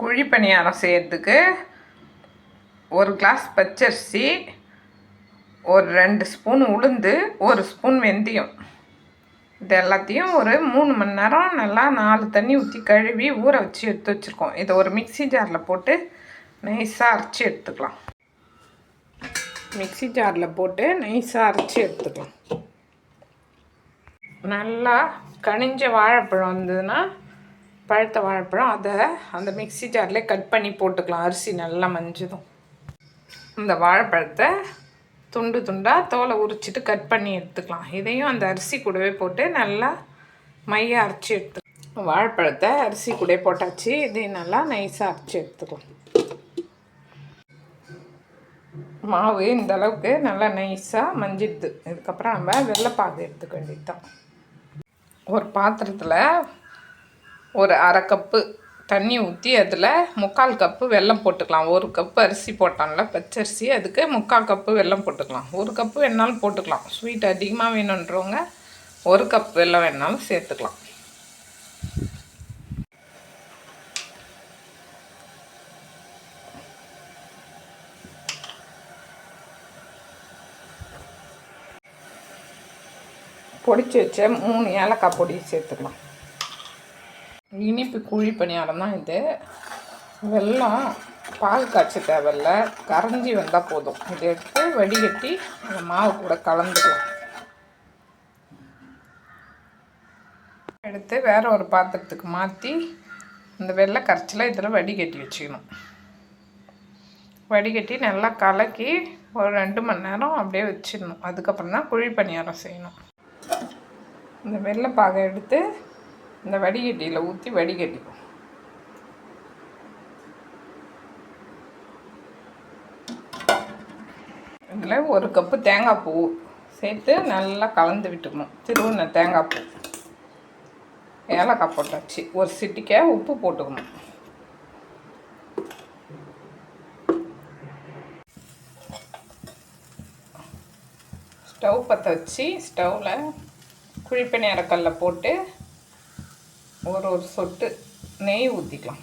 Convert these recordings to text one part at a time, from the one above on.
குழி பணியாரம் செய்கிறதுக்கு ஒரு கிளாஸ் பச்சரிசி ஒரு ரெண்டு ஸ்பூன் உளுந்து ஒரு ஸ்பூன் வெந்தயம். இது எல்லாத்தையும் ஒரு மூணு மணி நேரம் நல்லா நாலு தண்ணி ஊற்றி கழுவி ஊற வச்சு எடுத்து வச்சுருக்கோம். இதை ஒரு மிக்ஸி ஜாரில் போட்டு நைஸாக அரைச்சி எடுத்துக்கலாம். மிக்ஸி ஜாரில் போட்டு நைஸாக அரைச்சி எடுத்துக்கலாம். நல்லா கனிஞ்ச வாழைப்பழம் வந்ததுன்னா பழுத்த வாழைப்பழம் அதை அந்த மிக்ஸி ஜார்லேயே கட் பண்ணி போட்டுக்கலாம். அரிசி நல்லா மஞ்சதும். இந்த வாழைப்பழத்தை துண்டு துண்டாக தோலை உரிச்சிட்டு கட் பண்ணி எடுத்துக்கலாம். இதையும் அந்த அரிசி கூடவே போட்டு நல்லா மைய அரைச்சி எடுத்து வாழைப்பழத்தை அரிசி கூட போட்டாச்சு. இதையும் நல்லா நைஸாக அரைச்சி எடுத்துக்கலாம். மாவு இந்த அளவுக்கு நல்லா நைஸாக மஞ்சிடுது. இதுக்கப்புறம் நம்ம வெள்ளைப்பாகு எடுத்துக்க வேண்டியது தான் ஒரு பாத்திரத்தில் ஒரு அரை கப்பு தண்ணி ஊற்றி அதில் முக்கால் கப்பு வெல்லம் போட்டுக்கலாம். ஒரு கப்பு அரிசி போட்டான்ல பச்சரிசி அதுக்கு முக்கால் கப்பு வெல்லம் போட்டுக்கலாம். ஒரு கப்பு வேணாலும் போட்டுக்கலாம். ஸ்வீட் அதிகமாக வேணுன்றவங்க ஒரு கப் வெல்லம் வேணாலும் சேர்த்துக்கலாம். பொடிச்சு வச்ச மூணு ஏலக்காய் பொடி சேர்த்துக்கலாம். இனிப்பு குழி பணியாரம் தான் இது. வெல்லம் பால் காய்ச்ச தேவையில்ல. கரைஞ்சி வந்தால் போதும். இதை எடுத்து வடிகட்டி அந்த மாவு கூட கலந்துக்கலாம். எடுத்து வேறு ஒரு பாத்திரத்துக்கு மாற்றி இந்த வெள்ளை கரைச்சலை இதில் வடிகட்டி வச்சுக்கணும். வடிகட்டி நல்லா கலக்கி ஒரு ரெண்டு மணி நேரம் அப்படியே வச்சிடணும். அதுக்கப்புறம் தான் குழி பணியாரம் செய்யணும். இந்த வெள்ளை பாகை எடுத்து இந்த வடிகட்டியில் ஊற்றி வடிகட்டிக்கும் இதில் ஒரு கப்பு தேங்காய் பூ சேர்த்து நல்லா கலந்து விட்டுக்கணும். திருவுண்ண தேங்காய் பூ. ஏலக்காய் போட்டாச்சு. ஒரு சிட்டிக்க உப்பு போட்டுக்கணும். ஸ்டவ் பற்ற வச்சு ஸ்டவ்வில் குழிப்பணியாரக்கல்ல போட்டு ஒரு ஒரு சொட்டு நெய் ஊற்றிக்கலாம்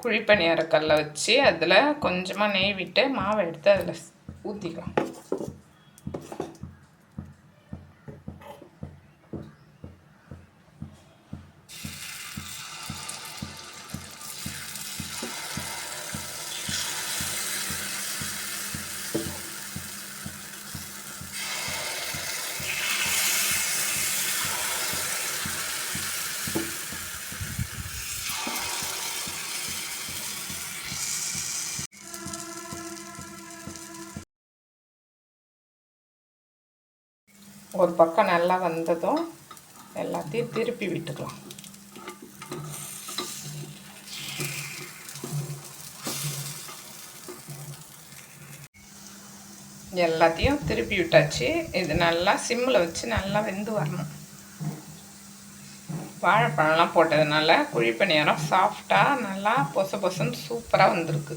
குழிப்பணியாரக்கல்ல வச்சு அதில் கொஞ்சமாக நெய் விட்டு மாவை எடுத்து அதில் ஊற்றிக்கலாம் ஒரு பக்கம் நல்லா வந்ததும் எல்லாத்தையும் திருப்பி விட்டுக்கலாம். எல்லாத்தையும் திருப்பி விட்டாச்சு. இது நல்லா சிம்மில் வச்சு நல்லா வெந்து வரணும். வாழைப்பழம்லாம் போட்டதுனால குழி பணியாரம் சாஃப்டாக நல்லா பொச பொசன்னு சூப்பராக வந்திருக்கு.